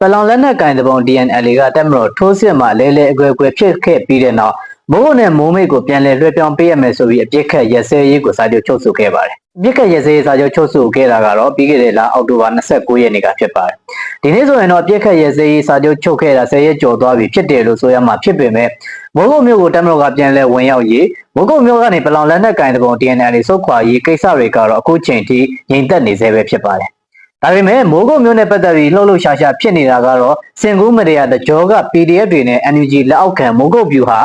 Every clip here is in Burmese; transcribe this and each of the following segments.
ပလောင်လက်နက်ကင်တပုံ DNL ကတက်မလို့ထိုးစစ်မှလဲလဲအကွယ်အကွယ်ဖြစ်ခဲ့ပြီးတဲ့နောက်မိုးနဲ့မိုးမိတ်ကိုပြန်လည်လွှဲပြောင်းပေးရမယ်ဆိုပြီးအပြစ်ခတ်ရက်စဲရေးကိုစာချုပ်ချုပ်ဆိုခဲ့ပါတယ်။အပြစ်ခတ်ရက်စဲရေးစာချုပ်ချုပ်ဆိုခဲ့တာကတော့ပြီးခဲ့တဲ့လအောက်တိုဘာ29ရက်နေ့ကဖြစ်ပါတယ်။ဒီနေ့ဆိုရင်တော့အပြစ်ခတ်ရက်စဲရေးစာချုပ်ချုပ်ခဲ့တာ10ရက်ကျော်သွားပြီဖြစ်တယ်လို့ဆိုရမှာဖြစ်ပေမဲ့မိုးကုတ်မြို့ကိုတက်မလို့ကပြန်လည်ဝင်ရောက်ရေးမိုးကုတ်မြို့ကနေပလောင်လက်နက်ကင်တပုံ DNL စုတ်ခွာရေးကိစ္စတွေကတော့အခုချိန်ထိငြိမ်သက်နေသေးပဲဖြစ်ပါတယ်။ ဒါပေမဲ့မိုးကုတ်မျိုးနဲ့ပတ်သက်ပြီးလှုပ်လှုပ်ရှားရှားဖြစ်နေတာကတော့စင်ကူးမရရတကြောက PDF တွေနဲ့ NUG လက်အောက်ခံမိုးကုတ်ဗျူဟာ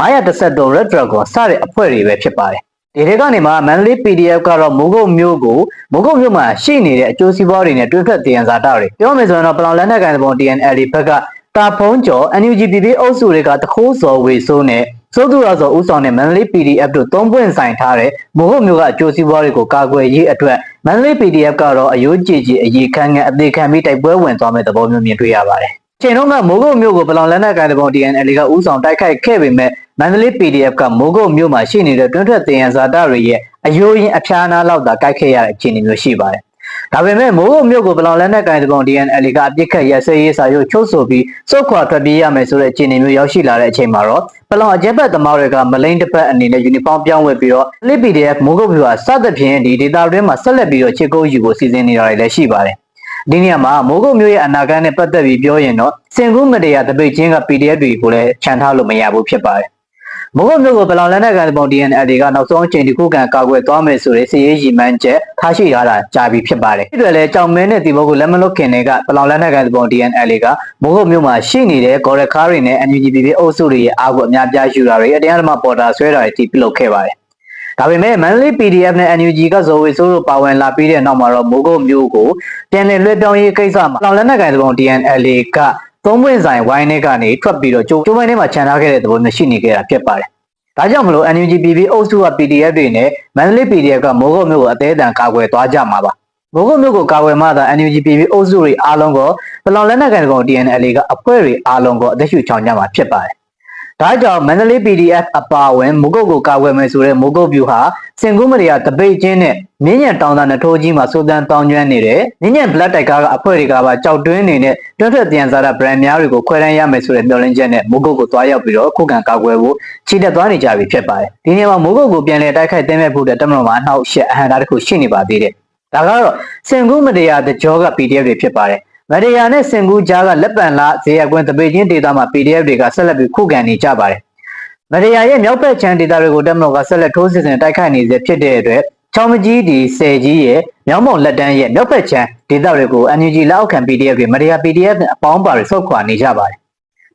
930 Red Dragon စတဲ့အဖွဲ့တွေပဲဖြစ်ပါတယ်။ဒီတွေကနေမှ Manly PDF ကတော့မိုးကုတ်မျိုးကိုမိုးကုတ်မျိုးမှာရှိနေတဲ့အကျိုးစီးပွားတွေနဲ့တွဲဖက်တည်ရန်စာတာတွေပြောမယ်ဆိုရင်တော့ပလောင်လက်နက်ကန်ပုံ TNL ဘက်ကတာဖုံးကျော် NUG PP အုပ်စုတွေကတခိုးစော်ဝေဆိုးနဲ့စိုးသူရဆိုဦးဆောင်တဲ့ Manly PDF တို့သုံးပွင့်ဆိုင်ထားတဲ့မိုးကုတ်မျိုးကအကျိုးစီးပွားတွေကိုကာကွယ်ရေးအတွက် Manly PDF ကတော့အယိုးကြည်ကြည်အရေးခံငန်းအသေးခံပြီးတိုက်ပွဲဝင်သွားမဲ့သဘောမျိုးမြင်တွေ့ရပါတယ်။ချိန်တော့ကမိုးကုတ်မျိုးကိုပလောင်လက်နက်ကန်ပုံ TNL ကဦးဆောင်တိုက်ခိုက်ခဲ့ပေမဲ့မန္တလေး PDF ကမိုးကုတ်မြို့မှာရှိနေတဲ့တွန်းထွက်တင်ရန်ဇာတာတွေရဲ့အယိုးရင်အဖျားနာလောက်သာကြိုက်ခဲ့ရတဲ့အခြေအနေမျိုးရှိပါတယ်။ ဒါပေမဲ့မိုးကုတ်မြို့ကိုပလောင်လက်နက်ကိုင်တပုံ DNL ကအပြစ်ခတ်ရစဲရေးစာချုပ်ချုပ်ဆိုပြီးစုတ်ခွာထွက်ပြေးရမယ်ဆိုတဲ့အခြေအနေမျိုးရောက်ရှိလာတဲ့အချိန်မှာတော့ပလောင်အကြက်ဘက်သမားတွေကမလိန်တစ်ပတ်အနေနဲ့ယူနီဖောင်းပြောင်းဝတ်ပြီးတော့ PDF မိုးကုတ်မြို့ကစသဖြင့်ဒီဒေတာတွင်းမှာဆက်လက်ပြီးတော့ချစ်ကုန်းယူဖို့စီစဉ်နေတာတွေလည်းရှိပါတယ်။ဒီနေရာမှာမိုးကုတ်မျိုးရဲ့အနာဂတ်နဲ့ပတ်သက်ပြီးပြောရင်တော့စင်ကူးမတရားတပိတ်ချင်းက PDF တွေကိုလည်းခြံထားလို့မရဘူးဖြစ်ပါတယ်။ မိုးကုတ်မျိုးကိုပလောင်လက်နက်ကန်ပုံ DNL ကနောက်ဆုံးအချိန်ဒီခုခံကာကွယ်သွားမယ်ဆိုတဲ့စီရေးရည်မှန်းချက်ထားရှိထားတာကြာပြီဖြစ်ပါတယ်။ဒီတွေလည်းကြောင်မဲနဲ့ဒီဘောကိုလက်မလွတ်ခင်တွေကပလောင်လက်နက်ကန်ပုံ DNL ကမိုးကုတ်မျိုးမှာရှိနေတဲ့ဂေါ်ရခါးတွေနဲ့ NUGPP အုပ်စုတွေရဲ့အားကိုအများပြားယူတာတွေအတရားဓမ္မပေါ်တာဆွဲတာတွေတိပြုလုပ်ခဲ့ပါတယ်။ဒါပေမဲ့ Manly PDF နဲ့ NUG ကဇော်ဝေဆိုးတို့ပါဝင်လာပြီးတဲ့နောက်မှာတော့မိုးကုတ်မျိုးကိုပြန်လည်လွှဲပြောင်းရေးကိစ္စမှာလောင်လက်နက်ကိုင်သဘော DNL က သုံးပွင့်ဆိုင်ဝိုင်းထဲကနေထွက်ပြီးတော့ကျိုးကျိုးပိုင်းထဲမှာခြံထားခဲ့တဲ့သဘောမျိုးရှိနေခဲ့တာဖြစ်ပါတယ်။ဒါကြောင့်မလို့ NUG PP အုပ်စုက PDF တွေနဲ့ Manly PDF ကမိုးကုတ်မျိုးကိုအသေးအတန်ကာကွယ်သွားကြမှာပါ။မိုးကုတ်မျိုးကိုကာကွယ်မှသာ NUG PP အုပ်စုတွေအားလုံးကိုပလောင်လက်နက်ကိုင်သဘော DNL ကအဖွဲ့တွေအားလုံးကိုအသက်ရှူချောင်ကြမှာဖြစ်ပါတယ်။ ဒါကြောင့်မန္တလေး PDF အပါအဝင်မုတ်ကုတ်ကိုကာကွယ်မယ်ဆိုတဲ့မုတ်ကုတ်ဗျူဟာစင်ကူးမရီယာတပိတ်ချင်းနဲ့မြင်းညံတောင်သာနှထိုးကြီးမှာစိုးတန်းတောင်းကျွမ်းနေတဲ့မြင်းညံ black တိုက်ကားကအဖွဲ့တွေကပါကြောက်တွင်းနေတဲ့တွန်းထွက်တန်စားတဲ့ brand များတွေကိုခွဲတန်းရမယ်ဆိုတဲ့မျှော်လင့်ချက်နဲ့မုတ်ကုတ်ကိုသွားရောက်ပြီးတော့ခုခံကာကွယ်ဖို့ချီတက်သွားနေကြပြီဖြစ်ပါတယ်ဒီနေရာမှာမုတ်ကုတ်ကိုပြန်လည်တိုက်ခိုက်သိမ်းမဲ့ဖို့တဲ့တမန်တော်မှာအနှောက်အယှက်အဟန့်တားတစ်ခုရှိနေပါသေးတယ်ဒါကတော့စင်ကူးမရီယာတကြောက PDF တွေဖြစ်ပါတယ် မရယာနဲ့စင်ကူးကြားကလက်ပံလာဇေယျကွင်းတပိတ်ချင်းဒေတာမှာ PDF တွေကဆက်လက်ပြီးခုခံနေကြပါတယ်မရယာရဲ့မြောက်ဘက်ချမ်းဒေတာတွေကိုတက်မလို့ကဆက်လက်ထိုးစစ်ဆင်တိုက်ခိုက်နေစေဖြစ်တဲ့အတွက်ချောင်းမကြီးဒီဆယ်ကြီးရဲ့မြောင်းမောင်လက်တန်းရဲ့မြောက်ဘက်ချမ်းဒေတာတွေကို NUG လက်အောက်ခံ PDF တွေမရယာ PDF နဲ့အပေါင်းပါတွေဆုတ်ခွာနေကြပါတယ်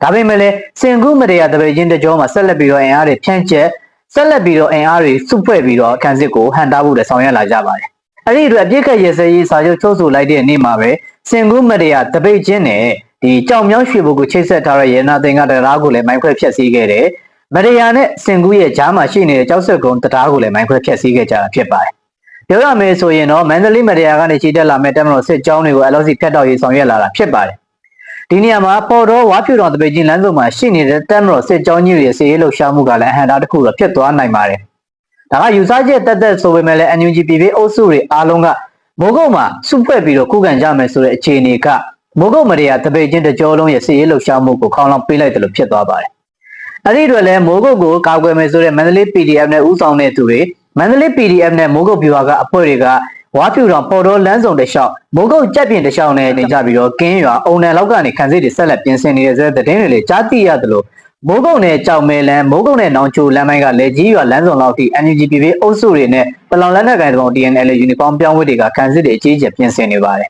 ဒါပေမဲ့လည်းစင်ကူးမရယာတပိတ်ချင်းတကြောမှာဆက်လက်ပြီးတော့အင်အားတွေဖြန့်ကျက်ဆက်လက်ပြီးတော့အင်အားတွေစုဖွဲ့ပြီးတော့ခံစစ်ကိုဟန်တာဖို့လည်းဆောင်ရွက်လာကြပါတယ်အဲ့ဒီအတွက်အပြစ်ခတ်ရစရေးစာချုပ်ချုပ်ဆိုလိုက်တဲ့နေ့မှာပဲ စင်ကူးမရယာတပိတ်ချင်းနဲ့ဒီကြောင်မြောင်းရွှေဘုတ်ကိုချိတ်ဆက်ထားတဲ့ရေနာသင်္ကတရားကိုလည်းမိုင်းခွဲဖျက်ဆီးခဲ့တယ်မရယာနဲ့စင်ကူးရဲ့ဂျားမှာရှိနေတဲ့ကြောက်ဆက်ကုန်းတရားကိုလည်းမိုင်းခွဲဖျက်ဆီးခဲ့ကြတာဖြစ်ပါတယ်ပြောရမယ်ဆိုရင်တော့မန္တလေးမရယာကနေခြေတက်လာမဲ့တက်မလို့စစ်ကြောင်းတွေကို LOC ဖြတ်တောက်ရေးဆောင်ရွက်လာတာဖြစ်ပါတယ်ဒီနေရာမှာပေါ်တော့ဝါဖြူတော်တပိတ်ချင်းလမ်းစုံမှာရှိနေတဲ့တက်မလို့စစ်ကြောင်းကြီးတွေရဲ့စီရေးလှုပ်ရှားမှုကလည်းအဟံတာတစ်ခုတော့ဖြစ်သွားနိုင်ပါတယ်ဒါကယူဆချက်တက်တက်ဆိုပေမဲ့လည်း NUGPP အုပ်စုတွေအားလုံးက မိုးကုတ်မှာစုဖွဲ့ပြီးတော့ခုခံကြမယ်ဆိုတဲ့အခြေအနေကမိုးကုတ်မရယာတပိတ်ချင်းတကြောလုံးရဲ့စီရေးလှုပ်ရှားမှုကိုခေါင်းလောင်းပေးလိုက်တယ်လို့ဖြစ်သွားပါတယ်အဲ့ဒီအတွက်လည်းမိုးကုတ်ကိုကာကွယ်မယ်ဆိုတဲ့မန္တလေး PDF နဲ့ဦးဆောင်တဲ့သူတွေမန္တလေး PDF နဲ့မိုးကုတ်ဗျူဟာကအဖွဲ့တွေကဝါဖြူတော်ပေါ်တော်လမ်းစုံတစ်လျှောက်မိုးကုတ်ကြက်ပြင်တစ်လျှောက်နဲ့နေကြပြီးတော့ကင်းရွာအုံနံလောက်ကနေခံစစ်တွေဆက်လက်ပြင်ဆင်နေတဲ့ဆိုတဲ့သတင်းတွေလည်းကြားသိရတယ်လို့ မိုးကုတ်နဲ့ကြောက်မဲလန်းမိုးကုတ်နဲ့နောင်ချိုလမ်းပိုင်းကလက်ကြီးရွာလမ်းစုံလောက်ထိ NUGPP အုပ်စုတွေနဲ့ပလောင်လက်နက်ကိုင်တုံ DNL ယူနီဖောင်းပြောင်းဝတ်တွေကခံစစ်တွေအကြီးအကျယ်ပြင်ဆင်နေပါတယ်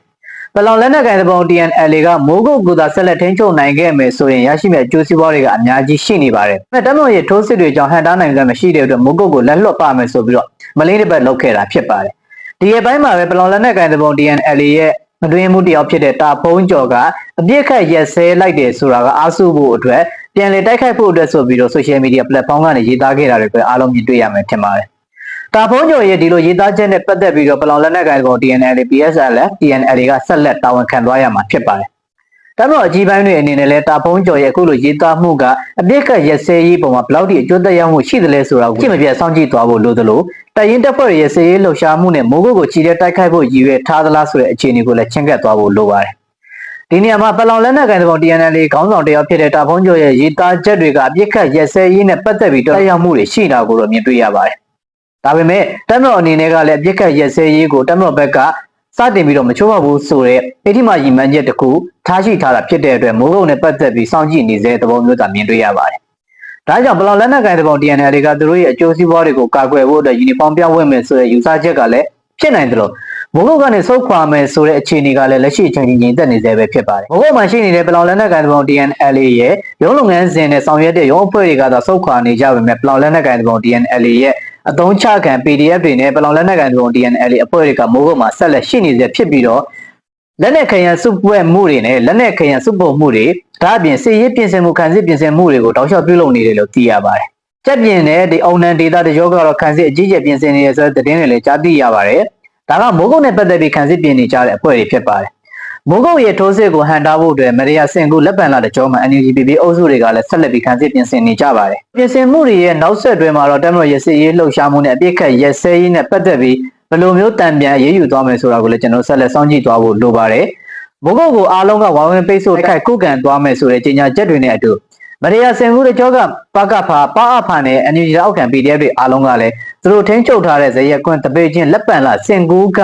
ပလောင်လက်နက်ကိုင်တုံ DNL ကမိုးကုတ်ကူသာဆက်လက်ထိန်းချုပ်နိုင်ခဲ့မယ်ဆိုရင်ရရှိမယ့်အကျိုးစီးပွားတွေကအများကြီးရှိနေပါတယ်။ဒါပေမဲ့တမန်ရဲ့ထိုးစစ်တွေကြောင့်ဟန်တားနိုင်ကြမရှိတဲ့အတွက်မိုးကုတ်ကိုလက်လွတ်ပါမယ်ဆိုပြီးတော့မလင်းတစ်ပတ်လောက်ခဲ့တာဖြစ်ပါတယ်။ဒီရဲ့ပိုင်းမှာပဲပလောင်လက်နက်ကိုင်တုံ DNL ရဲ့ မတွင်မှုတယောက်ဖြစ်တဲ့တာဖုံးကျော်ကအပြစ်ခတ်ရက်စဲလိုက်တယ်ဆိုတာကအားစုဖို့အတွက်ပြန်လည်တိုက်ခိုက်ဖို့အတွက်ဆိုပြီးတော့ social media platform ကနေရေးသားခဲ့တာတွေပဲအားလုံးမြင်တွေ့ရမယ်ထင်ပါတယ်။တာဖုံးကျော်ရဲ့ဒီလိုရေးသားချက်နဲ့ပတ်သက်ပြီးတော့ပလောင်လက်နက်ကိုင်ကောင် TNL PSL TNL ကဆက်လက်တာဝန်ခံသွားရမှာဖြစ်ပါတယ်။ ဒါတော့အကြီးပိုင်းတွေအနေနဲ့လည်းတာဖုံးကျော်ရဲ့အခုလိုရေးသားမှုကအပြစ်ကရက်စဲရေးပုံမှာဘလောက်ထိအကျိုးသက်ရောက်မှုရှိသလဲဆိုတာကိုကြည့်မပြတ်စောင့်ကြည့်သွားဖို့လိုသလိုတိုင်ရင်တပ်ဖွဲ့ရဲ့စည်ရေးလှုပ်ရှားမှုနဲ့မိုးကုတ်ကိုချီတဲ့တိုက်ခိုက်ဖို့ရည်ရွယ်ထားသလားဆိုတဲ့အခြေအနေကိုလည်းချင်းကပ်သွားဖို့လိုပါတယ်။ဒီနေရာမှာပလောင်လက်နက်ကိုင်တဲ့ပုံ TNL ခေါင်းဆောင်တယောက်ဖြစ်တဲ့တာဖုံးကျော်ရဲ့ရေးသားချက်တွေကအပြစ်ခတ်ရက်စဲရေးနဲ့ပတ်သက်ပြီးတက်ရောက်မှုတွေရှိတာကိုတော့မြင်တွေ့ရပါတယ်။ဒါပေမဲ့တက်မတော်အနေနဲ့ကလည်းအပြစ်ခတ်ရက်စဲရေးကိုတက်မတော်ဘက်က စတင်ပြီးတော့မချိုးဖောက်ဘူးဆိုတဲ့အဋ္ဌိမရည်မှန်းချက်တစ်ခုထားရှိထားတာဖြစ်တဲ့အတွက်မိုးကုတ်နဲ့ပတ်သက်ပြီးစောင့်ကြည့်နေစေသဘောမျိုးသာမြင်တွေ့ရပါတယ်။ဒါကြောင့်ပလောင်လက်နက်ကိုင်တဲ့ပုံ TNL ကသူတို့ရဲ့အကျိုးစီးပွားတွေကိုကာကွယ်ဖို့အတွက်ယူနီဖောင်းပြောင်းဝတ်မယ်ဆိုတဲ့ယူဆချက်ကလည်းဖြစ်နိုင်တယ်လို့မိုးကုတ်ကနေဆုတ်ခွာမယ်ဆိုတဲ့အခြေအနေကလည်းလက်ရှိအချိန်ကြီးငြိမ်သက်နေသေးပဲဖြစ်ပါတယ်။မိုးကုတ်မှာရှိနေတဲ့ပလောင်လက်နက်ကိုင်တပုံ DNLA ရဲ့ရုံးလုပ်ငန်းစဉ်နဲ့ဆောင်ရွက်တဲ့ရုံးအဖွဲ့တွေကတော့ဆုတ်ခွာနေကြပေမဲ့ပလောင်လက်နက်ကိုင်တပုံ DNLA ရဲ့ အသုံးချခံ PDF တွေနဲ့ပလောင်လက်နက်ကိုင်တပုံ DNLA အဖွဲ့တွေကမိုးကုတ်မှာဆက်လက်ရှိနေစေဖြစ်ပြီးတော့လက်နက်ခရံစုပွဲမှုတွေနဲ့လက်နက်ခရံစုပုံမှုတွေဒါအပြင်စစ်ရေးပြင်ဆင်မှုခံစစ်ပြင်ဆင်မှုတွေကိုတောက်လျှောက်ပြုလုပ်နေတယ်လို့သိရပါတယ်။ကြက်ပြင်နဲ့ဒီအုံနံဒေတာတကြောကတော့ခံစစ်အကြီးကျယ်ပြင်ဆင်နေရဆိုတဲ့သတင်းတွေလည်းကြားသိရပါတယ်။ဒါကမိုးကုတ်နဲ့ပတ်သက်ပြီးခံစစ်ပြင်နေကြတဲ့အဖွဲ့တွေဖြစ်ပါတယ်။ မိုးကုတ်ရဲ့ထိုးစစ်ကိုဟန်တာဖို့အတွက်မရိယာစင်ကူလက်ပံလာတဲ့ကြောမှာ NUGPP အုပ်စုတွေကလည်းဆက်လက်ပြီးခံစစ်ပြင်ဆင်နေကြပါတယ်။ပြင်ဆင်မှုတွေရဲ့နောက်ဆက်တွဲမှာတော့တမတော်ရစစ်ရေးလှုပ်ရှားမှုနဲ့အပြစ်ခတ်ရက်စဲရေးနဲ့ပတ်သက်ပြီးဘယ်လိုမျိုးတံပြန်ရေးယူသွားမယ်ဆိုတာကိုလည်းကျွန်တော်ဆက်လက်စောင့်ကြည့်သွားဖို့လိုပါတယ်။မိုးကုတ်ကိုအားလုံးကဝိုင်းဝန်းပိတ်ဆို့ခိုက်ကုကန်သွားမယ်ဆိုတဲ့ကြေညာချက်တွေနဲ့အတူမရိယာစင်ကူတဲ့ကြောကပကဖာပအဖာနဲ့ NUG အောက်ခံ PDF တွေအားလုံးကလည်းသူတို့ထိန်းချုပ်ထားတဲ့ဇရက်ကွန်းတပေချင်းလက်ပံလာစင်ကူက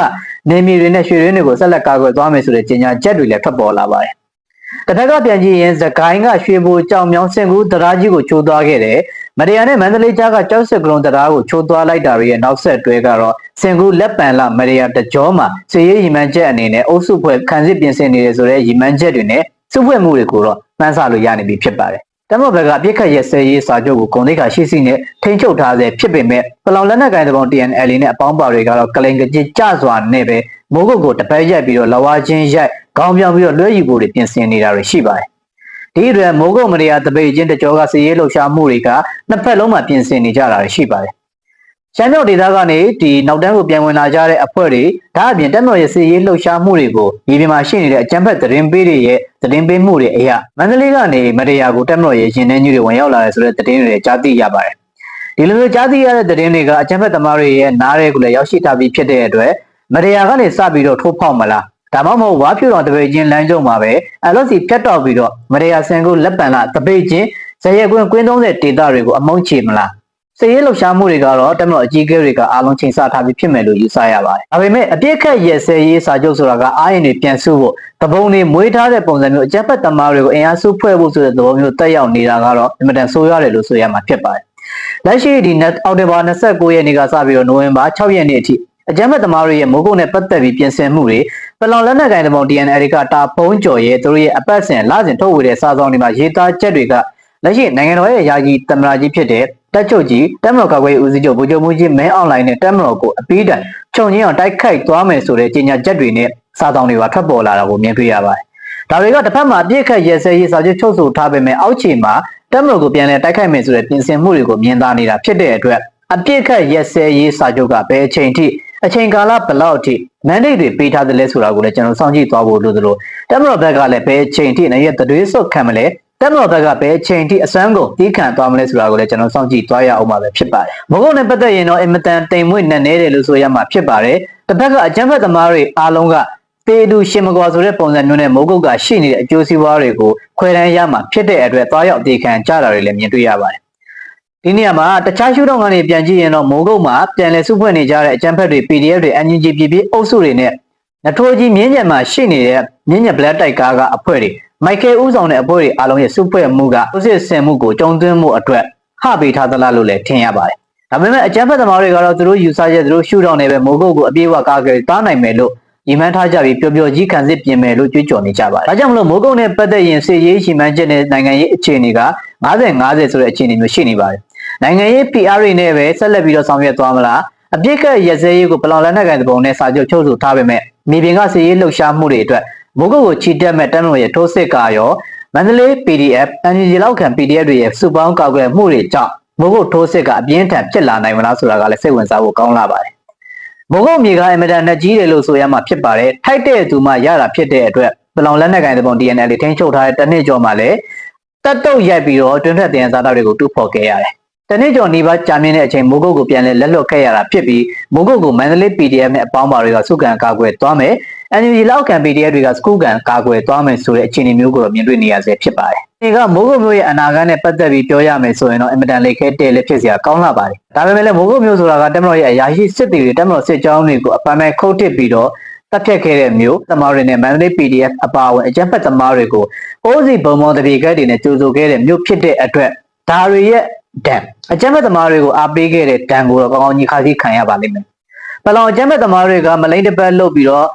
နေမီတွေနဲ့ရွှေရင်းတွေကိုဆက်လက်ကာကွယ်သွားမယ်ဆိုတဲ့ကြေညာချက်တွေလည်းထွက်ပေါ်လာပါတယ်။တစ်ဖက်ကပြန်ကြည့်ရင်သခိုင်းကရွှေဘိုကြောင်မြောင်းစင်ကူတရားကြီးကိုချိုးသွားခဲ့တယ်။မရယာနဲ့မန္တလေးကြားကကြောက်စက်ကလုံးတရားကိုချိုးသွားလိုက်တာတွေရဲ့နောက်ဆက်တွဲကတော့စင်ကူလက်ပံလာမရယာတကြောမှာစီရေးရီမန်းချက်အနေနဲ့အုပ်စုဖွဲ့ခံစစ်ပြင်ဆင်နေတယ်ဆိုတဲ့ရီမန်းချက်တွေနဲ့စုဖွဲ့မှုတွေကိုတော့မှန်းဆလို့ရနေပြီဖြစ်ပါတယ်။ တမဘက်ကပြစ်ခတ်ရဲစဲရေးစာချုပ်ကိုဂုံတိတ်ခါရှိစီနဲ့ထိန်းချုပ်ထားစေဖြစ်ပေမဲ့ပလောင်လက်နက်ကိုင်တပုံ TNL နဲ့အပေါင်းပါတွေကတော့ကလိန်ကကြကြစွာနဲ့ပဲမိုးကုတ်ကိုတပတ်ရက်ပြီးတော့လဝါချင်းရိုက်ခေါင်းပြောင်းပြီးတော့လွှဲယူဖို့တွေပြင်ဆင်နေတာတွေရှိပါတယ်။ဒီအတွက်မိုးကုတ်မရိယာတပိတ်ချင်းတကြောကစီရေးလှုပ်ရှားမှုတွေကနှစ်ဖက်လုံးမှာပြင်ဆင်နေကြတာတွေရှိပါတယ်။ ရှမ်းမြောက်ဒေသကနေဒီနောက်တန်းကိုပြန်ဝင်လာကြတဲ့အဖွဲ့တွေဒါအပြင်တက်မော်ရဲ့စီရေးလှုပ်ရှားမှုတွေကိုဒီပြင်မှာရှိနေတဲ့အကြမ်းဖက်သတင်းပေးတွေရဲ့သတင်းပေးမှုတွေအရာမန္တလေးကနေမရိယာကိုတက်မော်ရဲ့ရင်နှင်းကြီးတွေဝင်ရောက်လာတယ်ဆိုတဲ့သတင်းတွေကြားသိရပါတယ်။ဒီလိုမျိုးကြားသိရတဲ့သတင်းတွေကအကြမ်းဖက်သမားတွေရဲ့နားရဲကိုလည်းရောက်ရှိထားပြီးဖြစ်တဲ့အတွက်မရယာကနေစပြီးတော့ထိုးဖောက်မလားဒါမှမဟုတ်ဝါဖြူတော်တပိတ်ချင်းလမ်းကျုံမှာပဲအလော့စီဖြတ်တော့ပြီးတော့မရယာဆန်ကိုလက်ပံလာတပိတ်ချင်းဇရက်ကွင်းကွင်း30ဒေတာတွေကိုအမုန်းချေမလား စည်ရေးလှုပ်ရှားမှုတွေကတော့တက်မလို့အကြီးအကဲတွေကအားလုံးချိန်ဆထားပြီးဖြစ်မယ်လို့ယူဆရပါတယ်။ဒါပေမဲ့အပြစ်ခတ်ရဲစဲရေးစာချုပ်ဆိုတာကအားရင်တွေပြန်စုဖို့တပုံတွေမွေးထားတဲ့ပုံစံမျိုးအကြက်ဖက်သမားတွေကိုအင်အားစုဖွဲ့ဖို့ဆိုတဲ့သဘောမျိုးတက်ရောက်နေတာကတော့အင်မတန်ဆိုးရတယ်လို့ဆိုရမှာဖြစ်ပါတယ်။လက်ရှိဒီအောက်တိုဘာ29ရက်နေ့ကစပြီးတော့နိုဝင်ဘာ6ရက်နေ့အထိအကြမ်းဖက်သမားတွေရဲ့မိုးကုတ်နဲ့ပတ်သက်ပြီးပြင်ဆင်မှုတွေပလောင်လက်နက်ကိုင်တပုံ DNL ကတာဖုံးကျော်ရဲ့သူတို့ရဲ့အပတ်စဉ်လစဉ်ထုတ်ဝေတဲ့စာဆောင်တွေမှာရေးသားချက်တွေကလက်ရှိနိုင်ငံတော်ရဲ့ယာယီသမ္မတကြီးဖြစ်တဲ့ တက်ချုပ်ကြီးတက်မတော်ကာကွယ်ဦးစီးချုပ်ဗိုလ်ချုပ်မှုကြီးမင်းအွန်လိုင်းနဲ့တက်မတော်ကိုအပိတိုင်ခြုံငင်းအောင်တိုက်ခိုက်သွားမယ်ဆိုတဲ့ကြေညာချက်တွေနဲ့စာဆောင်တွေကထွက်ပေါ်လာတာကိုမြင်တွေ့ရပါတယ်။ဒါတွေကတစ်ဖက်မှာအပြစ်ခတ်ရဲစဲရေးစာချုပ်ချုပ်ဆိုထားပေမဲ့အောက်ခြေမှာတက်မတော်ကိုပြန်လည်တိုက်ခိုက်မယ်ဆိုတဲ့ပြင်ဆင်မှုတွေကိုမြင်သာနေတာဖြစ်တဲ့အတွက်အပြစ်ခတ်ရဲစဲရေးစာချုပ်ကဘယ်အချိန်ထိအချိန်ကာလဘယ်လောက်အထိမန်ဒိတ်တွေပေးထားသလဲဆိုတာကိုလည်းကျွန်တော်စောင့်ကြည့်သွားဖို့လိုသလိုတက်မတော်ဘက်ကလည်းဘယ်အချိန်ထိနေရတဲ့တွေးဆုတ်ခံမလဲ တက်မတော်ဘက်ကဘယ်အချိန်ထိအစွမ်းကုန်တီးခံသွားမလဲဆိုတာကိုလည်းကျွန်တော်စောင့်ကြည့်သွားရအောင်ပါပဲဖြစ်ပါတယ်။မဟုတ်နဲ့ပတ်သက်ရင်တော့အင်မတန်တိမ်မွေ့နဲ့နေတယ်လို့ဆိုရမှာဖြစ်ပါတယ်။တစ်ဖက်ကအကြမ်းဖက်သမားတွေအားလုံးကတေတူရှင်မကွာဆိုတဲ့ပုံစံမျိုးနဲ့မိုးကုတ်ကရှိနေတဲ့အကျိုးစီးပွားတွေကိုခွဲတန်းရမှာဖြစ်တဲ့အတွက်သွားရောက်တေခံကြတာတွေလည်းမြင်တွေ့ရပါတယ်။ဒီနေရာမှာတခြားရှုထောင့်ကနေပြန်ကြည့်ရင်တော့မိုးကုတ်မှာပြန်လည်စုဖွဲ့နေကြတဲ့အကြမ်းဖက်တွေ PDF တွေ NUG ပြည်ပြည်အုပ်စုတွေနဲ့နထိုးကြီးမြင်းညံမှာရှိနေတဲ့မြင်းညံ black တိုက်ကားကအဖွဲ့တွေ မိုက်ကယ်ဦးဆောင်တဲ့အဖွဲ့တွေအားလုံးရဲ့စုဖွဲ့မှုကဥစစ်ဆင်မှုကိုကြုံသွင်းမှုအတွက်ဟပေးထားသလားလို့လည်းထင်ရပါတယ်။ဒါပေမဲ့အကြမ်းဖက်သမားတွေကတော့သူတို့ယူဆချက်သူတို့ရှုထောင့်နေပဲမိုးကုတ်ကိုအပြေးအဝကားကြတားနိုင်မယ်လို့ညီမှန်းထားကြပြီးပျော်ပျော်ကြီးခံစစ်ပြင်မယ်လို့ကြွေးကြော်နေကြပါတယ်။ဒါကြောင့်မလို့မိုးကုတ်နဲ့ပတ်သက်ရင်စစ်ရေးရှိမှန်းချက်နဲ့နိုင်ငံရေးအခြေအနေက90-90ဆိုတဲ့အခြေအနေမျိုးရှိနေပါတယ်။နိုင်ငံရေး PR တွေနဲ့ပဲဆက်လက်ပြီးတော့ဆောင်ရွက်သွားမလား။အပြစ်ကရစဲရေးကိုပလောင်လက်နက်ကန်သဘုံနဲ့စာချုပ်ချုပ်ဆိုထားပေမဲ့မြေပြင်ကစစ်ရေးလှုပ်ရှားမှုတွေအတွက် မိုးကုတ်ကိုချီတက်မဲ့တမ်းလို့ရဲ့ထိုးစစ်ကရောမန္တလေး PDF NUG လောက်ခံ PDF တွေရဲ့စုပေါင်းကောက်ွယ်မှုတွေကြောင့်မိုးကုတ်ထိုးစစ်ကအပြင်းထန်ဖြစ်လာနိုင်မလားဆိုတာကလည်းစိတ်ဝင်စားဖို့ကောင်းလာပါတယ်။မိုးကုတ်မြေကအင်မတန်နဲ့ကြီးတယ်လို့ဆိုရမှာဖြစ်ပါတယ်။ထိုက်တဲ့သူမှရတာဖြစ်တဲ့အတွက်ပလောင်လက်နက်ကိုင်တဲ့ပုံ DNL တွေထိန်းချုပ်ထားတဲ့တနစ်ကျော်မှာလည်းတက်တုတ်ရိုက်ပြီးတော့တွင်းထွက်တင်စားတာတွေကိုတူဖော်ခဲ့ရတယ် တနေ့ကျော်နေပါကြာမြင့်တဲ့အချိန်မိုးကုတ်ကိုပြန်လဲလက်လွတ်ခဲ့ရတာဖြစ်ပြီးမိုးကုတ်ကိုမန္တလေး PDF နဲ့အပေါင်းပါတွေကစုကန်ကာကွယ်သွားမယ် NUG လောက်ခံ PDF တွေကစကူကန်ကာကွယ်သွားမယ်ဆိုတဲ့အခြေအနေမျိုးကိုတော့မြင်တွေ့နေရဆဲဖြစ်ပါတယ်။ဒီကမိုးကုတ်မျိုးရဲ့အနာဂတ်နဲ့ပတ်သက်ပြီးပြောရမယ်ဆိုရင်တော့အင်မတန်လေးခဲတဲ့လည်းဖြစ်စရာကောင်းလာပါတယ်။ဒါပေမဲ့လည်းမိုးကုတ်မျိုးဆိုတာကတက်မတော်ရဲ့အရာရှိစစ်တီတွေတက်မတော်စစ်ကြောင်းတွေကိုအပန်းမဲ့ခုတ်တစ်ပြီးတော့တပ်ဖြတ်ခဲ့တဲ့မျိုးသမားတွေနဲ့မန္တလေး PDF အပါအဝင်အကြမ်းဖက်သမားတွေကိုအိုးစီဘုံမော်တပြေကတ်တွေနဲ့ကြိုးဆိုခဲ့တဲ့မျိုးဖြစ်တဲ့အတွက်ဒါတွေရဲ့ ဒဏ်အကြမ်းဖက်သမားတွေကိုအားပေးခဲ့တဲ့ဒဏ်ကိုတော့ကောင်းကောင်းကြီးခါးစီခံရပါလိမ့်မယ်။ပလောင်အကြမ်းဖက်သမားတွေကမလိမ့်တစ်ပတ်လုပ်ပြီးတော့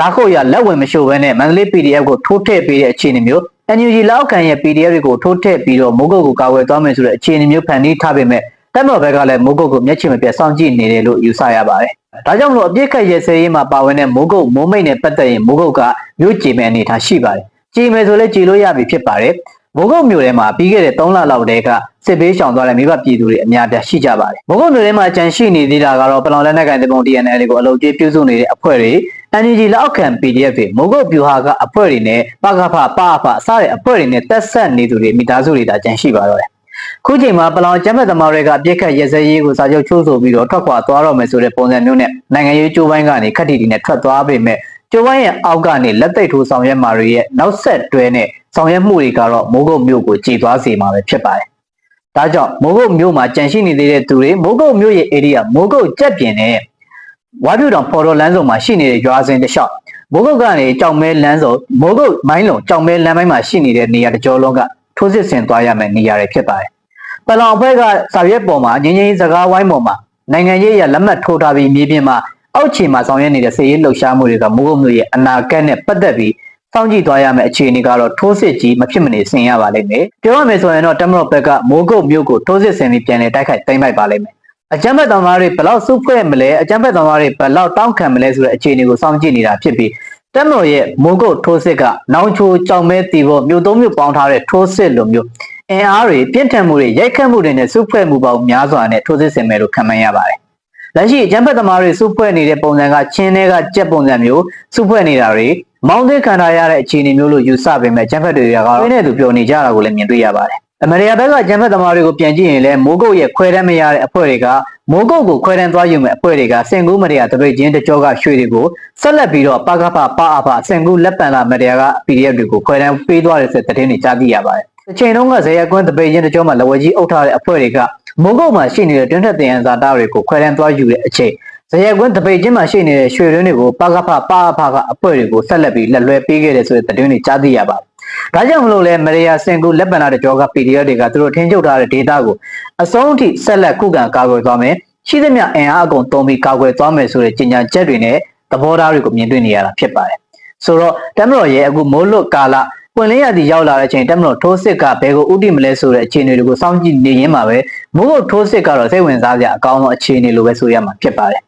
ဒါခုတ်ရလက်ဝင်မရှို့ဘဲနဲ့မန္တလေး PDF ကိုထိုးထည့်ပေးတဲ့အခြေအနေမျိုး NUG လောက်ခံရဲ့ PDF တွေကိုထိုးထည့်ပြီးတော့မိုးကုတ်ကိုကာဝယ်သွားမယ်ဆိုတဲ့အခြေအနေမျိုးဖန်တီးထားပေမဲ့တက်မော်ဘက်ကလည်းမိုးကုတ်ကိုမျက်ခြေမပြတ်စောင့်ကြည့်နေတယ်လို့ယူဆရပါတယ်။ဒါကြောင့်မလို့အပြစ်ခတ်ရဲစဲရေးမှာပါဝင်တဲ့မိုးကုတ်မိုးမိတ်နဲ့ပတ်သက်ရင်မိုးကုတ်ကမြို့ကြည်မဲ့အနေထားရှိပါတယ်။ကြည်မယ်ဆိုလဲကြည်လို့ရပြီဖြစ်ပါတယ်။မိုးကုတ်မြို့ထဲမှာပြီးခဲ့တဲ့3လလောက်တည်းက စစ်ဘေးရှောင်သွားတဲ့မိဘပြည်သူတွေအများပြားရှိကြပါတယ်။မိုးကုတ်မြို့ထဲမှာကြန့်ရှိနေသေးတာကတော့ပလောင်လက်နက်ကိုင်တဲ့ပုံ TNL ကိုအလုပ်ကြီးပြုစုနေတဲ့အဖွဲ့တွေ NUG လက်အောက်ခံ PDF တွေမိုးကုတ်ပြူဟာကအဖွဲ့တွေနဲ့ပကဖပအဖစတဲ့အဖွဲ့တွေနဲ့တက်ဆက်နေသူတွေမိသားစုတွေဒါကြန့်ရှိပါတော့တယ်။ခုချိန်မှာပလောင်ကျမ်းမဲ့သမားတွေကပြစ်ခတ်ရဲစဲရေးကိုစာချုပ်ချိုးဆိုပြီးတော့ထွက်ခွာသွားတော့မယ်ဆိုတဲ့ပုံစံမျိုးနဲ့နိုင်ငံရေးကြိုးပိုင်းကနေခက်တီတီနဲ့ထွက်သွားပေမဲ့ကျိုးပိုင်းရဲ့အောက်ကနေလက်သိပ်ထိုးဆောင်ရွက်မှာတွေရဲ့နောက်ဆက်တွဲနဲ့ဆောင်ရွက်မှုတွေကတော့မိုးကုတ်မြို့ကိုကြည်သွားစေမှာပဲဖြစ်ပါတယ်။ ဒါကြောင့်မိုးကုတ်မြို့မှာကြန့်ရှိနေသေးတဲ့သူတွေမိုးကုတ်မြို့ရဲ့ area မိုးကုတ်ကြက်ပြင်နဲ့ဝါပြူတောင်ဖော်တော်လမ်းစုံမှာရှိနေတဲ့ရွာစဉ်တစ်လျှောက်မိုးကုတ်ကနေကြောင်မဲလမ်းစုံမိုးကုတ်မိုင်းလုံကြောင်မဲလမ်းပိုင်းမှာရှိနေတဲ့နေရာတစ်ကြောလုံးကထိုးစစ်ဆင်သွားရမယ့်နေရာတွေဖြစ်ပါတယ်။ပလောင်အဖွဲ့ကစာရွက်ပေါ်မှာငင်းငင်းစကားဝိုင်းပေါ်မှာနိုင်ငံရေးရလက်မှတ်ထိုးထားပြီးမြေပြင်မှာအောက်ခြေမှာဆောင်ရွက်နေတဲ့စစ်ရေးလှုပ်ရှားမှုတွေကမိုးကုတ်မြို့ရဲ့အနာဂတ်နဲ့ပတ်သက်ပြီး စောင့်ကြည့်သွားရမယ့်အခြေအနေကတော့ထိုးစစ်ကြီးမဖြစ်မနေဆင်ရပါလိမ့်မယ်။ပြောရမယ်ဆိုရင်တော့တမတော်ဘက်ကမိုးကုတ်မြို့ကိုထိုးစစ်ဆင်ပြီးပြန်လည်တိုက်ခိုက်သိမ်းပိုက်ပါလိမ့်မယ်။အကြမ်းဖက်တော်သားတွေဘယ်လောက်စုဖွဲ့မလဲအကြမ်းဖက်တော်သားတွေဘယ်လောက်တောင်းခံမလဲဆိုတဲ့အခြေအနေကိုစောင့်ကြည့်နေတာဖြစ်ပြီးတက်မတော်ရဲ့မိုးကုတ်ထိုးစစ်ကနောင်ချိုကြောင်မဲတီဖို့မြို့သုံးမြို့ပေါင်းထားတဲ့ထိုးစစ်လိုမျိုးအင်အားတွေပြင်းထန်မှုတွေရိုက်ခတ်မှုတွေနဲ့စုဖွဲ့မှုပေါင်းများစွာနဲ့ထိုးစစ်ဆင်မယ်လို့ခန့်မှန်းရပါတယ်။လက်ရှိအကြမ်းဖက်သမားတွေစုဖွဲ့နေတဲ့ပုံစံကချင်းတွေကကြက်ပုံစံမျိုးစုဖွဲ့နေတာတွေ မောင်းသိခံထားရတဲ့အခြေအနေမျိုးလို့ယူဆပေမဲ့ကျန်းဖက်တွေကတော့ဝင်းနဲ့သူပြောနေကြတာကိုလည်းမြင်တွေ့ရပါတယ်။အမေရိကန်ဘက်ကကျန်းဖက်သမားတွေကိုပြန်ကြည့်ရင်လည်းမိုးကုတ်ရဲ့ခွဲတမ်းမရတဲ့အဖွဲ့တွေကမိုးကုတ်ကိုခွဲတမ်းသွားယူမဲ့အဖွဲ့တွေကစင်ကူးမရတပိတ်ချင်းတကြောကရွှေတွေကိုဆက်လက်ပြီးတော့ပကပပအဖစင်ကူးလက်ပံလာမရက PDF တွေကိုခွဲတမ်းပေးသွားတဲ့တဲ့တဲ့တွေကြားသိရပါတယ်။အချိန်တုန်းကဇေယျကွန်းတပိတ်ချင်းတကြောမှာလဝကြီးအုပ်ထားတဲ့အဖွဲ့တွေကမိုးကုတ်မှာရှိနေတဲ့တွင်းထက်တင်ရန်ဇာတာတွေကိုခွဲတမ်းသွားယူတဲ့အချိန် ဇယက်ကွန်းတပိတ်ချင်းမှာရှိနေတဲ့ရွှေရင်းတွေကိုပကဖပအဖကအဖွဲတွေကိုဆက်လက်ပြီးလက်လွဲပေးခဲ့တယ်ဆိုတဲ့သတင်းတွေကြားသိရပါတယ်။ဒါကြောင့်မလို့လဲမရိယာစင်ကူလက်ပံနာတကြောက PDF တွေကသူတို့ထင်းချုပ်ထားတဲ့ data ကိုအဆုံးအထိဆက်လက်ခုခံကာကွယ်သွားမယ်။ရှိသမျှအင်အားအကုန်သုံးပြီးကာကွယ်သွားမယ်ဆိုတဲ့ကြေညာချက်တွေနဲ့သဘောထားတွေကိုမြင်တွေ့နေရတာဖြစ်ပါတယ်။ဆိုတော့တမတော်ရဲ့အခုမိုးလွတ်ကာလပွင့်လင်းရသည်ရောက်လာတဲ့အချိန်တက်မလို့ထိုးစစ်ကဘယ်ကိုဥတည်မလဲဆိုတဲ့အခြေအနေတွေကိုစောင့်ကြည့်နေရင်းမှာပဲမိုးကုတ်ထိုးစစ်ကတော့စိတ်ဝင်စားစရာအကောင်းဆုံးအခြေအနေလိုပဲဆိုရမှာဖြစ်ပါတယ်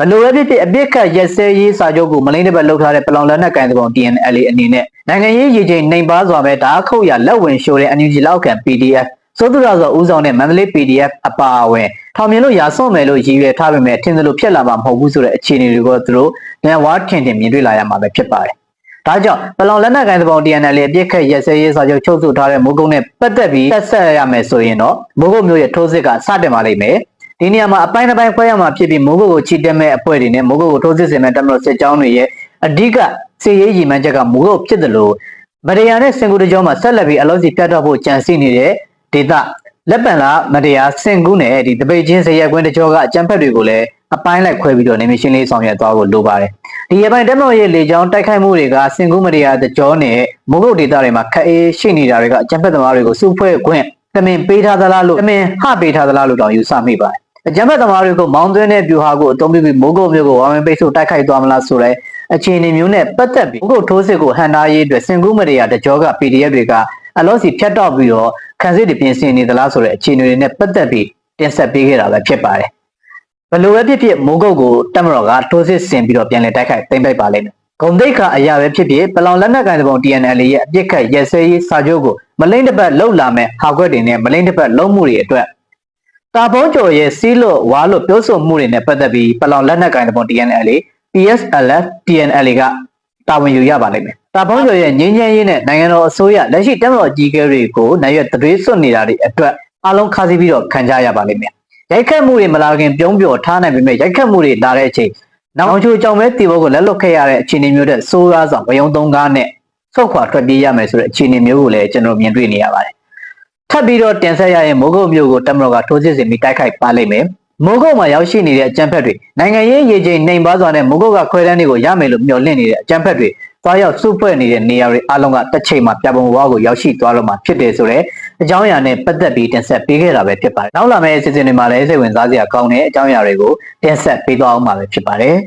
ဘလို့ပဲဖြစ်ဖြစ်အပြစ်ခတ်ရက်စဲရေးစာချုပ်ကိုမလိမ့်တစ်ပတ်လောက်ထားတဲ့ပလောင်လက်နက်ကိုင်တဲ့ပုံ TNL အနေနဲ့နိုင်ငံရေးရည်ချိန်နှိမ်ပါစွာပဲဓာတ်ခုတ်ရလက်ဝင်ရှိုးတဲ့ NUG လောက်ခံ PDF စိုးသူရဆိုဦးဆောင်တဲ့မန္တလေး PDF အပါအဝင်ထောင်မြင်လို့ရာစွန့်မယ်လို့ရည်ရွယ်ထားပေမဲ့ထင်သလိုဖြစ်လာမှာမဟုတ်ဘူးဆိုတဲ့အခြေအနေတွေကိုသူတို့ညဝါထင်ထင်မြင်တွေ့လာရမှာပဲဖြစ်ပါတယ်။ဒါကြောင့်ပလောင်လက်နက်ကိုင်တဲ့ပုံ TNL ရဲ့အပြစ်ခတ်ရက်စဲရေးစာချုပ်ချုပ်ဆိုထားတဲ့မိုးကုတ်နဲ့ပတ်သက်ပြီးတက်ဆက်ရမယ်ဆိုရင်တော့မိုးကုတ်မျိုးရဲ့ထိုးစစ်ကစတင်ပါလိမ့်မယ်။ ဒီနေရာမှာအပိုင်းတစ်ပိုင်းခွဲရမှာဖြစ်ပြီးမိုးကုတ်ကိုချီတက်မဲ့အဖွဲ့တွေနဲ့မိုးကုတ်ကိုထိုးစစ်ဆင်မဲ့တမလို့စစ်ကြောင်းတွေရဲ့အဓိကစီရေးရည်မှန်းချက်ကမိုးကုတ်ဖြစ်တယ်လို့မရယာနဲ့စင်ကူတကြောမှာဆက်လက်ပြီးအလို့စီပြတ်တော့ဖို့ကြံစည်နေတဲ့ဒေတာလက်ပံလာမတရားစင်ကူးနဲ့ဒီတပိတ်ချင်းစရက်ကွင်းတကြောကအကြံဖက်တွေကိုလည်းအပိုင်းလိုက်ခွဲပြီးတော့နေမရှင်လေးဆောင်ရွက်သွားဖို့လိုပါတယ်ဒီရပိုင်းတက်မလို့ရဲ့လေကြောင်းတိုက်ခိုက်မှုတွေကစင်ကူးမတရားတကြောနဲ့မိုးကုတ်ဒေတာတွေမှာခက်အေးရှိနေတာတွေကအကြံဖက်သမားတွေကိုစုဖွဲ့ခွင့်တမင်ပေးထားသလားလို့တမင်ဟပေးထားသလားလို့တောင်ယူဆမိပါတယ် အကြမ်းဖက်သမားတွေကိုမောင်းသွင်းတဲ့ပြူဟာကိုအသုံးပြုပြီးမိုးကုတ်မျိုးကိုဝါဝင်ပိတ်ဆို့တိုက်ခိုက်သွားမလားဆိုတဲ့အခြေအနေမျိုးနဲ့ပတ်သက်ပြီးမိုးကုတ်ထိုးစစ်ကိုဟန်နာရေးအတွက်စင်ကူးမရတကြောက PDF တွေကအလောစီဖြတ်တော့ပြီးတော့ခံစစ်တွေပြင်ဆင်နေသလားဆိုတဲ့အခြေအနေတွေနဲ့ပတ်သက်ပြီးတင်ဆက်ပေးခဲ့တာပဲဖြစ်ပါတယ်ဘလို့ပဲဖြစ်ဖြစ်မိုးကုတ်ကိုတက်မတော်ကထိုးစစ်ဆင်ပြီးတော့ပြန်လည်တိုက်ခိုက်သိမ်းပိုက်ပါလိမ့်မယ်ဂုံတိတ်ခါအရာပဲဖြစ်ဖြစ်ပလောင်လက်နက်ကိုင်တဲ့ပုံ TNL ရဲ့အပြစ်ခတ်ရက်စဲရေးစာချုပ်ကိုမလိမ့်တစ်ပတ်လှုပ်လာမဲ့ဟာခွက်တွေနဲ့မလိမ့်တစ်ပတ်လုံးမှုတွေအတွက် တာပုံးကျော်ရဲ့စီးလို့ဝါလို့ပြောဆိုမှုတွေနဲ့ပတ်သက်ပြီးပလောင်လက်နက်ကိုင်တဲ့ပုံ TNL PSLF TNL ကတာဝန်ယူရပါလိမ့်မယ်။တာပုံးကျော်ရဲ့ငင်းချမ်းရေးနဲ့နိုင်ငံတော်အစိုးရလက်ရှိတက်မတော်အကြီးအကဲတွေကိုနိုင်ရွက်သွေးစွတ်နေတာတွေအတွက်အားလုံးခါးစီးပြီးတော့ခံကြရပါလိမ့်မယ်ရိုက်ခတ်မှုတွေမလာခင်ပြုံးပြောထားနိုင်ပေမဲ့ရိုက်ခတ်မှုတွေလာတဲ့အချိန်နောက်ချိုကြောင့်ပဲတီဘောကိုလက်လွတ်ခဲ့ရတဲ့အခြေအနေမျိုးတဲ့စိုးရစွာဝယုံသုံးကားနဲ့ဆုတ်ခွာထွက်ပြေးရမယ်ဆိုတဲ့အခြေအနေမျိုးကိုလည်းကျွန်တော်မြင်တွေ့နေရပါတယ် ထပ်ပြီးတော့တင်ဆက်ရရင်မိုးကုတ်မျိုးကိုတမတော်ကထိုးစစ်ဆင်ပြီးတိုက်ခိုက်ပါလိမ့်မယ်မိုးကုတ်မှာရောက်ရှိနေတဲ့အကြမ်းဖက်တွေနိုင်ငံရေးရေချိန်နှိမ်ပါစွာနဲ့မိုးကုတ်ကခွဲတန်းတွေကိုရမယ်လို့မျှော်လင့်နေတဲ့အကြမ်းဖက်တွေသွားရောက်စုဖွဲ့နေတဲ့နေရာတွေအလုံးကတစ်ချိန်မှာပြပုံဝါကိုရောက်ရှိသွားတော့မှာဖြစ်တယ်ဆိုတော့အကြောင်းအရာနဲ့ပတ်သက်ပြီးတင်ဆက်ပေးခဲ့တာပဲဖြစ်ပါတယ်။နောက်လာမယ့်အစီအစဉ်တွေမှာလည်းစိတ်ဝင်စားစရာကောင်းတဲ့အကြောင်းအရာတွေကိုတင်ဆက်ပေးသွားအောင်မှာပဲဖြစ်ပါတယ်။